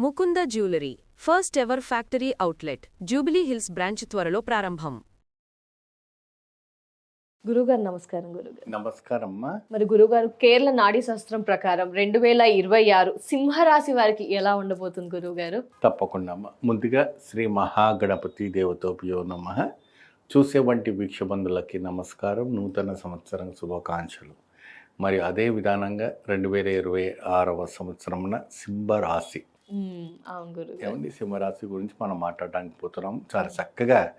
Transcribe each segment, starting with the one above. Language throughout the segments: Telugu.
Mukunda jewellery first ever factory outlet Jubilee Hills branch త్వరలో ప్రారంభం. గురుగారు నమస్కారం గురుగారు. నమస్కారం అమ్మా మరి గురుగారు కేరళ నాడీ శాస్త్రం ప్రకారం రెండు వేల ఇరవై ఆరు సింహరాశి వారికి ఎలా ఉండబోతుంది గురుగారు? తప్పకుండా అమ్మా. ముందుగా శ్రీ మహాగణపతి దేవతోపయో నమ. చూసే వంటి వీక్షబంధులకి నమస్కారం. నూతన సంవత్సరం శుభాకాంక్షలు. మరి అదే విధానంగా రెండు వేల ఇరవై ఆరవ సంవత్సరమున సింహరాశి ఏమండి? సింహరాశి గురించి మనం మాట్లాడడానికి పోతున్నాం. చాలా చక్కగా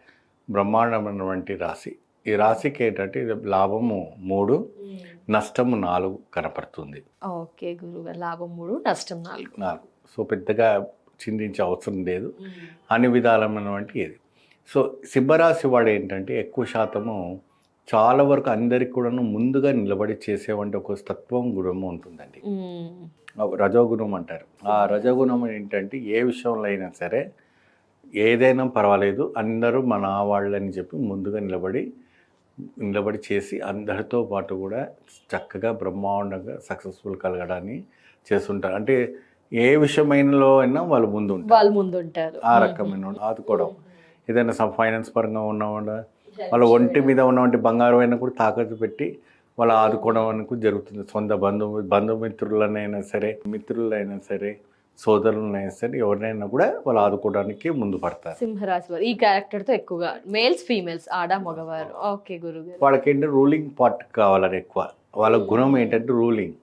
బ్రహ్మాండమైనటువంటి రాశి. ఈ రాశికి ఏంటంటే లాభము మూడు నష్టము నాలుగు కనపడుతుంది. ఓకే గురుగారు లాభం మూడు నష్టం నాలుగు. నాలుగు. సో పెద్దగా చింతించే అవసరం లేదు. అన్ని విధాలమైనటువంటి ఇది. సో సింహరాశి వాడు ఏంటంటే ఎక్కువ శాతము చాలా వరకు అందరికి కూడాను ముందుగా నిలబడి చేసేవంటి ఒక తత్వం గుణము ఉంటుందండి. రజోగుణం అంటారు. ఆ రజోగుణం ఏంటంటే ఏ విషయంలో అయినా సరే ఏదైనా పర్వాలేదు అందరూ మన వాళ్ళని చెప్పి ముందుగా నిలబడి నిలబడి చేసి అందరితో పాటు కూడా చక్కగా బ్రహ్మాండంగా సక్సెస్ఫుల్ కలగడాన్ని చేస్తుంటారు. అంటే ఏ విషయమైనలో అయినా వాళ్ళు ముందు ఉంటారు వాళ్ళు ముందు ఉంటారు ఆ రకమైన ఆదుకోవడం ఏదైనా ఫైనాన్స్ పరంగా ఉన్నవాడు? వాళ్ళ ఒంటి మీద ఉన్నటువంటి బంగారం అయినా కూడా తాకట్టు పెట్టి వాళ్ళు ఆదుకోవడం అనేది జరుగుతుంది. సొంత బంధువు బంధుమిత్రులనైనా సరే మిత్రులైనా సరే సోదరులనైనా సరే ఎవరినైనా కూడా వాళ్ళు ఆదుకోవడానికి ముందు పడతారు. సింహరాశి వారు. ఈ క్యారెక్టర్తో ఎక్కువగా మేల్స్ ఫీమేల్స్ ఆడ మగవారు. ఓకే గురుగారు. వాళ్ళకి ఏంటంటే రూలింగ్ పార్ట్ కావాలని ఎక్కువ. వాళ్ళ గుణం ఏంటంటే రూలింగ్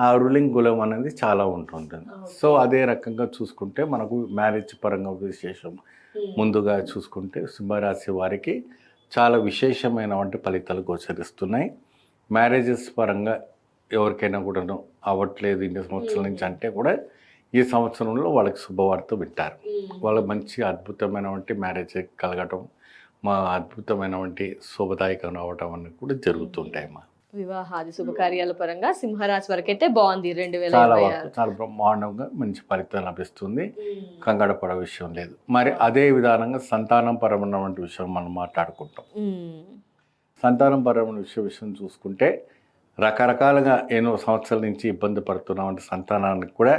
ఆ రూలింగ్ గుణం అనేది చాలా ఉంటుంటుంది. సో అదే రకంగా చూసుకుంటే మనకు మ్యారేజ్ పరంగా విశేషం. ముందుగా చూసుకుంటే సింహరాశి వారికి చాలా విశేషమైనటువంటి ఫలితాలు గోచరిస్తున్నాయి. మ్యారేజెస్ పరంగా ఎవరికైనా కూడాను అవ్వట్లేదు ఇన్ని సంవత్సరాల నుంచి అంటే కూడా ఈ సంవత్సరంలో వాళ్ళకి శుభవార్త వింటారు. వాళ్ళకి మంచి అద్భుతమైనటువంటి మ్యారేజ్ కలగటం మా అద్భుతమైనటువంటి శుభదాయకం అవటం అనేది కూడా జరుగుతుంటాయి మా వివాహాది శుభకార్యాల పరంగా సింహరాశి వరకు అయితే బాగుంది రెండు వేల చాలా వరకు చాలా బ్రహ్మాండంగా మంచి ఫలితం లభిస్తుంది. కంగారు పడే విషయం లేదు. మరి అదే విధానంగా సంతానం పరమైనటువంటి విషయం మనం మాట్లాడుకుంటాం. సంతానం పరమైన విషయ విషయం చూసుకుంటే రకరకాలుగా ఎన్నో సంవత్సరాల నుంచి ఇబ్బంది పడుతున్నామంటే సంతానానికి కూడా.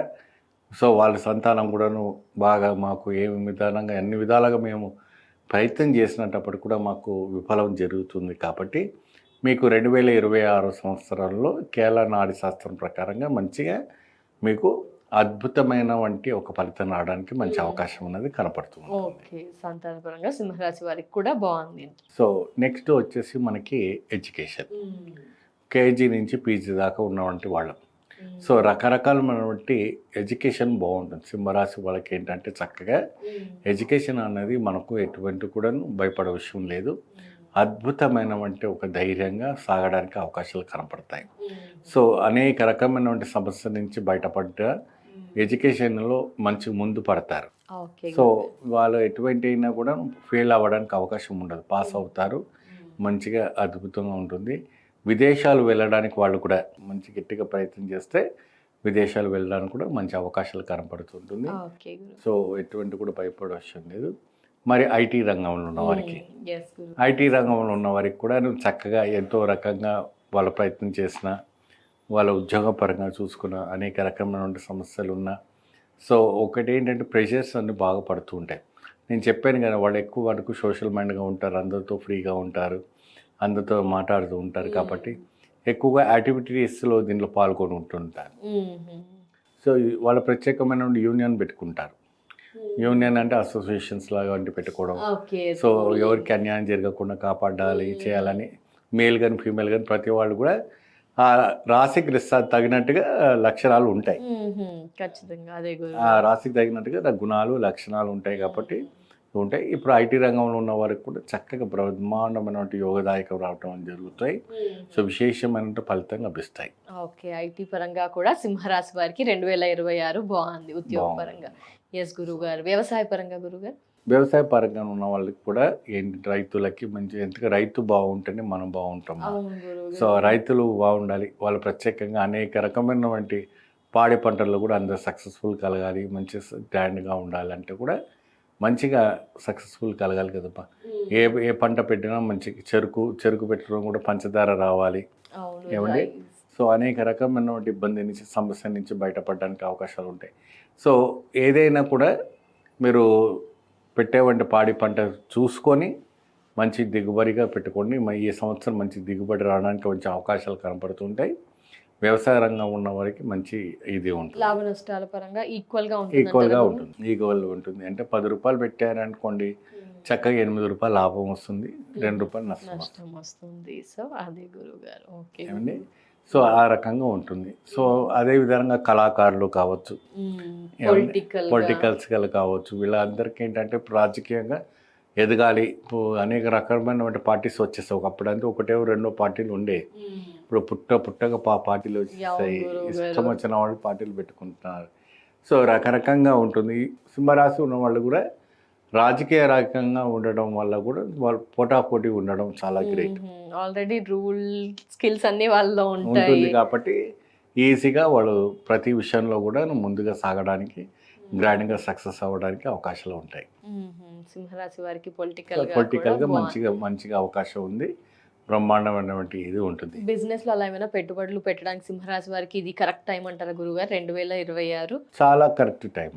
సో వాళ్ళ సంతానం కూడాను బాగా మాకు ఏ విధానంగా అన్ని విధాలుగా మేము ప్రయత్నం చేసినప్పటికి కూడా మాకు విఫలం జరుగుతుంది కాబట్టి మీకు రెండు వేల ఇరవై ఆరు సంవత్సరాల్లో కేరళ నాడి శాస్త్రం ప్రకారంగా మంచిగా మీకు అద్భుతమైన వంటి ఒక ఫలితం రావడానికి మంచి అవకాశం అనేది కనపడుతుంది ఓకే సంతాన పరంగా సింహరాశి వారికి కూడా బాగుంది సో నెక్స్ట్ వచ్చేసి మనకి ఎడ్యుకేషన్. కేజీ నుంచి పీజీ దాకా ఉన్నవంటి వాళ్ళం. సో రకరకాలమైనటువంటి ఎడ్యుకేషన్ బాగుంటుంది. సింహరాశి వాళ్ళకి ఏంటంటే చక్కగా ఎడ్యుకేషన్ అనేది మనకు ఎటువంటి కూడా భయపడే విషయం లేదు. అద్భుతమైనటువంటి ఒక ధైర్యంగా సాగడానికి అవకాశాలు కనపడతాయి. సో అనేక రకమైనటువంటి సమస్య నుంచి బయటపడ్డ ఎడ్యుకేషన్లో మంచి ముందు పడతారు. సో వాళ్ళు ఎటువంటి అయినా కూడా ఫెయిల్ అవ్వడానికి అవకాశం ఉండదు. పాస్ అవుతారు. మంచిగా అద్భుతంగా ఉంటుంది. విదేశాలు వెళ్ళడానికి వాళ్ళు కూడా మంచి గట్టిగా ప్రయత్నం చేస్తే విదేశాలు వెళ్ళడానికి కూడా మంచి అవకాశాలు కనపడుతుంటుంది. సో ఎటువంటి కూడా భయపడే అవసరం లేదు. మరి ఐటీ రంగంలో ఉన్న వారికి. గురు ఐటీ రంగంలో ఉన్న వారికి కూడా చక్కగా ఎంతో రకంగా వాళ్ళ ప్రయత్నం చేసిన వాళ్ళ ఉద్యోగపరంగా చూసుకున్న అనేక రకమైనటువంటి సమస్యలు ఉన్నా సో ఒకటి ఏంటంటే ప్రెషర్స్ అన్నీ బాగా పడుతూ ఉంటాయి. నేను చెప్పాను కదా వాళ్ళు ఎక్కువ వరకు సోషల్ మైండ్గా ఉంటారు అందరితో ఫ్రీగా ఉంటారు అందరితో మాట్లాడుతూ ఉంటారు కాబట్టి ఎక్కువగా యాక్టివిటీస్లో దీంట్లో పాల్గొని ఉంటుంటారు. సో వాళ్ళ ప్రత్యేకమైన యూనియన్ పెట్టుకుంటారు. యూనియన్ అంటే అసోసియేషన్స్ లాగా వంటి పెట్టుకోవడం. సో ఎవరికి అన్యాయం జరగకుండా కాపాడాలి చేయాలని మేల్ కానీ ఫీమేల్ కానీ ప్రతి వాళ్ళు కూడా ఆ రాశికి తగినట్టుగా లక్షణాలు ఉంటాయి. ఖచ్చితంగా అదే ఆ రాశికి తగినట్టుగా గుణాలు లక్షణాలు ఉంటాయి కాబట్టి ఉంటాయి. ఇప్పుడు ఐటీ రంగంలో ఉన్న వారికి కూడా చక్కగా బ్రహ్మాండమైనటువంటి యోగదాయకం రావటం అని జరుగుతాయి. సో విశేషమైన ఫలితం లభిస్తాయి. ఓకే. ఐటీ పరంగా కూడా సింహరాశి వారికి రెండు వేల ఇరవై ఆరు బాగుంది ఉద్యోగ. పరంగా. ఎస్ గురువు గారు వ్యవసాయ పరంగా గురువు గారు వ్యవసాయ పరంగా ఉన్న వాళ్ళకి కూడా ఏంటి రైతులకి మంచి ఎందుకంటే రైతు బాగుంటేనే మనం బాగుంటాం సో రైతులు బాగుండాలి. వాళ్ళు ప్రత్యేకంగా అనేక రకమైనటువంటి పాడి పంటల్లో కూడా అందరు సక్సెస్ఫుల్ కలగాలి మంచి గ్రాండ్గా ఉండాలంటే కూడా మంచిగా సక్సెస్ఫుల్ కలగాలి కదమ్మా ఏ ఏ పంట పెట్టినా మంచి చెరుకు చెరుకు పెట్టడం కూడా పంచదార రావాలి. ఏమండి? సో అనేక రకమైనటువంటి ఇబ్బంది నుంచి సమస్య నుంచి బయటపడడానికి అవకాశాలు ఉంటాయి. సో ఏదైనా కూడా మీరు పెట్టేవంటి పాడి పంట చూసుకొని మంచి దిగుబడిగా పెట్టుకోండి. ఈ సంవత్సరం మంచి దిగుబడి రావడానికి మంచి అవకాశాలు కనపడుతుంటాయి. వ్యవసాయ రంగం ఉన్న వారికి మంచి ఇది ఉంటుంది. లాభ నష్టాల పరంగా ఈక్వల్గా ఉంటుంది ఈక్వల్గా? ఉంటుంది. ఈక్వల్ ఉంటుంది. అంటే పది రూపాయలు పెట్టారనుకోండి చక్కగా ఎనిమిది రూపాయలు లాభం వస్తుంది రెండు రూపాయలు నష్టం వస్తుంది. సో అదే గురువు గారు ఓకే సో ఆ రకంగా ఉంటుంది. సో అదే విధంగా కళాకారులు కావచ్చు. పొలిటికల్ పొలిటికల్స్ కావచ్చు. వీళ్ళందరికీ ఏంటంటే రాజకీయంగా ఎదగాలి. ఇప్పుడు అనేక రకమైన పార్టీస్ వచ్చేస్తాయి. ఒకప్పుడు అంటే ఒకటే రెండో పార్టీలు ఉండే. ఇప్పుడు పుట్ట పుట్టగా పా పార్టీలు వచ్చేస్తాయి. ఇష్టం వచ్చిన వాళ్ళు పార్టీలు పెట్టుకుంటున్నారు. సో రకరకంగా ఉంటుంది. సింహరాశి ఉన్న వాళ్ళు కూడా రాజకీయ రకంగా ఉండడం వల్ల కూడా వాళ్ళు పోటాపోటీ ఉండడం చాలా గ్రేట్. ఆల్రెడీ రూల్ స్కిల్స్ అన్ని వాళ్ళలో ఉంటుంది కాబట్టి ఈజీగా వాళ్ళు ప్రతి విషయంలో కూడా ముందుగా సాగడానికి గ్రాండ్గా సక్సెస్ అవ్వడానికి అవకాశాలు ఉంటాయి. సింహరాశి వారికి పొలిటికల్ పొలిటికల్గా మంచిగా మంచిగా అవకాశం ఉంది. బ్రహ్మాండమైనటువంటి ఇది ఉంటుంది. బిజినెస్లో అలా ఏమైనా పెట్టుబడులు పెట్టడానికి సింహరాశి వారికి ఇది కరెక్ట్ టైం అంటారా గురుగారు? రెండు వేల ఇరవై ఆరు. చాలా కరెక్ట్ టైం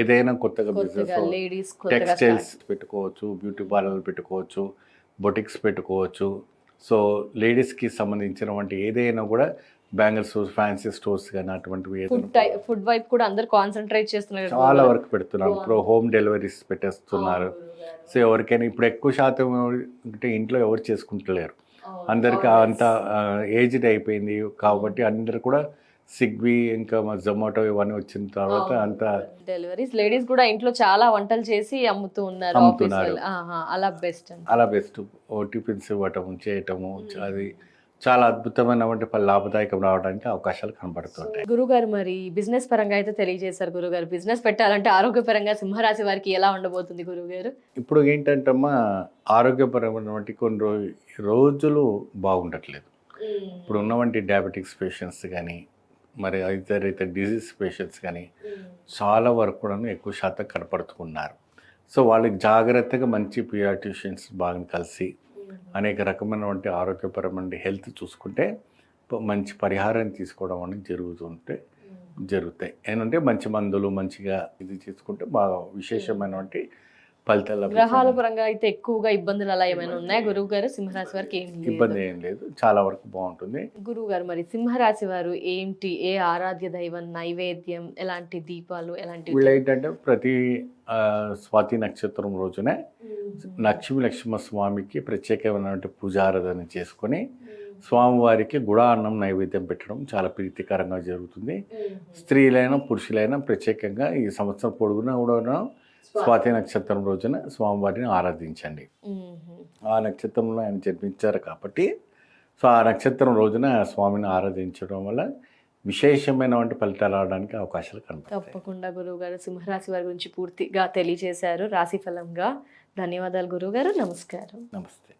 ఏదైనా కొత్తగా బిజినెస్ లేడీస్ టెక్స్టైల్స్ పెట్టుకోవచ్చు బ్యూటీ పార్లర్లు పెట్టుకోవచ్చు బొటిక్స్ పెట్టుకోవచ్చు. సో లేడీస్కి సంబంధించినటువంటి ఏదైనా కూడా బ్యాంగిల్ స్టోర్స్ ఫ్యాన్సీ స్టోర్స్ కానీ అటువంటివి ఫుడ్ వైపు కూడా అందరు కాన్సన్ట్రేట్ చేస్తున్నారు చాలా. వరకు పెడుతున్నారు. ఇప్పుడు హోమ్ డెలివరీస్ పెట్టేస్తున్నారు. సో ఎవరికైనా ఇప్పుడు ఎక్కువ శాతం అంటే ఇంట్లో ఎవరు చేసుకుంటలేరు. అందరికి అంత ఏజ్డ్ అయిపోయింది కాబట్టి అందరు కూడా స్విగ్గీ ఇంకా జొమాటో ఇవన్నీ వచ్చిన తర్వాత అంత డెలివరీస్ లేడీస్ కూడా ఇంట్లో చాలా వంటలు చేసి అమ్ముతూ ఉన్నారు అలా బెస్ట్ అలా బెస్ట్ టిఫిన్స్ ఇవ్వటము చేయటము అది చాలా అద్భుతమైనటువంటి లాభదాయకం రావడానికి అవకాశాలు కనబడుతుంటాయి. గురుగారు మరి బిజినెస్ పరంగా అయితే తెలియజేశారు గురుగారు. బిజినెస్ పెట్టాలంటే ఆరోగ్యపరంగా సింహరాశి వారికి ఎలా ఉండబోతుంది గురుగారు? ఇప్పుడు ఏంటంటమ్మా ఆరోగ్యపరమైనటువంటి కొన్ని రో- రోజులు బాగుండట్లేదు. ఇప్పుడు ఉన్నవంటి డయాబెటిక్స్ పేషెంట్స్ కానీ మరి ఇతర ఇతర డిజీజ్ పేషెంట్స్ కానీ చాలా వరకు కూడా ఎక్కువ శాతం కనపడుతున్నారు సో వాళ్ళకి జాగ్రత్తగా మంచి పియాటిషియన్స్ బాగా కలిసి అనేక రకమైనటువంటి ఆరోగ్యపరమైన హెల్త్ చూసుకుంటే మంచి పరిహారం తీసుకోవడం అనేది జరుగుతుంటే జరుగుతాయి. ఏంటంటే మంచి మందులు మంచిగా ఇది తీసుకుంటే బాగా విశేషమైనటువంటి ఫలితాలు గ్రహాల. పరంగా అయితే ఎక్కువగా ఇబ్బందులు అలా ఏమైనా ఉన్నాయా? గురువు గారు సింహరాశి వారికి ఏం ఇబ్బంది ఏం లేదు. చాలా వరకు బాగుంటుంది. గురువు గారు మరి సింహరాశి వారు ఏంటి? ఏ ఆరాధ్య దైవం నైవేద్యం ఎలాంటి దీపాలు ఎలాంటి వీళ్ళు ఏంటంటే ప్రతి స్వాతి నక్షత్రం రోజునే లక్ష్మీ లక్ష్మ స్వామికి ప్రత్యేకమైనటువంటి పూజారాధన చేసుకొని స్వామివారికి గుడాన్నం నైవేద్యం పెట్టడం చాలా ప్రీతికరంగా జరుగుతుంది. స్త్రీలైనా పురుషులైనా ప్రత్యేకంగా ఈ సంవత్సరం పొడుగునా కూడా స్వాతి నక్షత్రం రోజున స్వామివారిని ఆరాధించండి. ఆ నక్షత్రంలో ఆయన జన్మించారు కాబట్టి సో ఆ నక్షత్రం రోజున స్వామిని ఆరాధించడం వల్ల విశేషమైనటువంటి ఫలితాలు రావడానికి అవకాశాలు కనపడతాయి తప్పకుండా గురువు గారు సింహరాశి వారి గురించి పూర్తిగా తెలియజేశారు రాశి ఫలంగా. ధన్యవాదాలు గురువు గారు నమస్కారం. నమస్తే.